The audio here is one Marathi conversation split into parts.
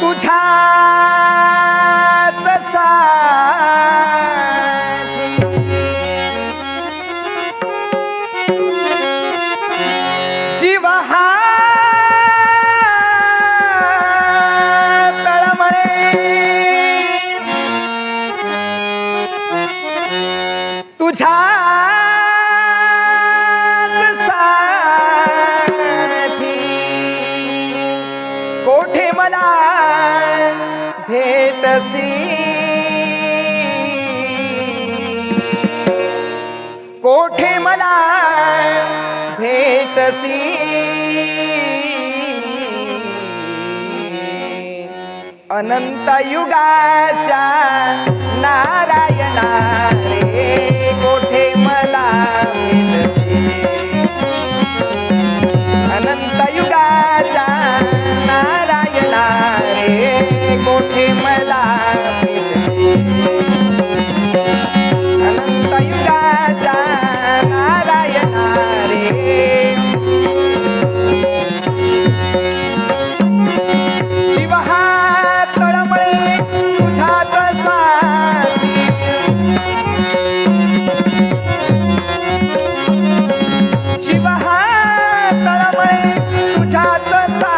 तुझ्या जीव हा तळमळे. तुझ्या भेटसी कोठे मला भेटसी। अनंत युगाच्या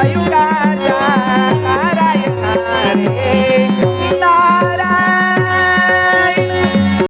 ayuda.